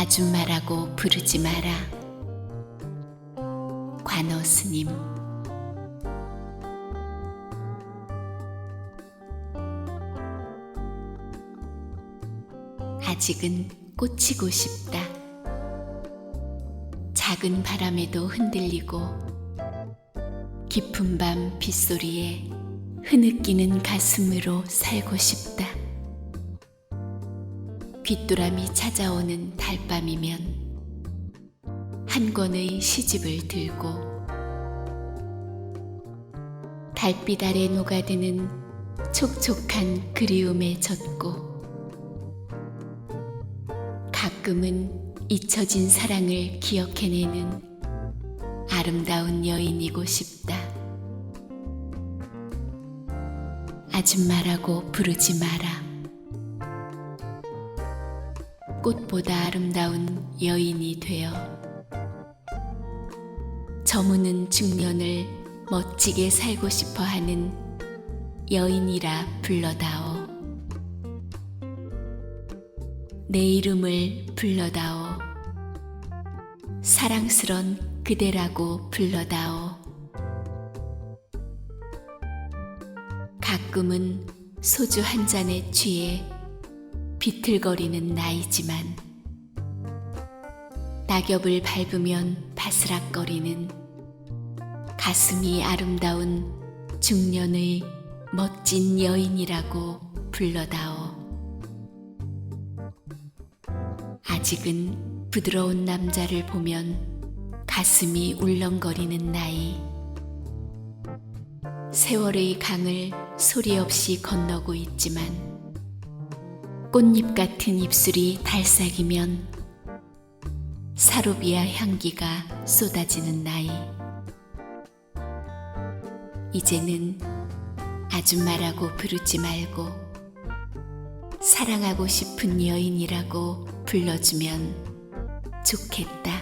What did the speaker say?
아줌마라고 부르지 마라. 관어 스님. 아직은 꽂히고 싶다. 작은 바람에도 흔들리고 깊은 밤 빗소리에 흐느끼는 가슴으로 살고 싶다. 빗두람이 찾아오는 달밤이면 한 권의 시집을 들고 달빛 아래 녹아드는 촉촉한 그리움에 젖고 가끔은 잊혀진 사랑을 기억해내는 아름다운 여인이고 싶다. 아줌마라고 부르지 마라. 꽃보다 아름다운 여인이 되어 저무는 중년을 멋지게 살고 싶어 하는 여인이라 불러다오. 내 이름을 불러다오. 사랑스런 그대라고 불러다오. 가끔은 소주 한 잔에 취해 비틀거리는 나이지만 낙엽을 밟으면 바스락거리는 가슴이 아름다운 중년의 멋진 여인이라고 불러다오. 아직은 부드러운 남자를 보면 가슴이 울렁거리는 나이. 세월의 강을 소리 없이 건너고 있지만 꽃잎 같은 입술이 달싹이면 사루비아 향기가 쏟아지는 나이. 이제는 아줌마라고 부르지 말고 사랑하고 싶은 여인이라고 불러주면 좋겠다.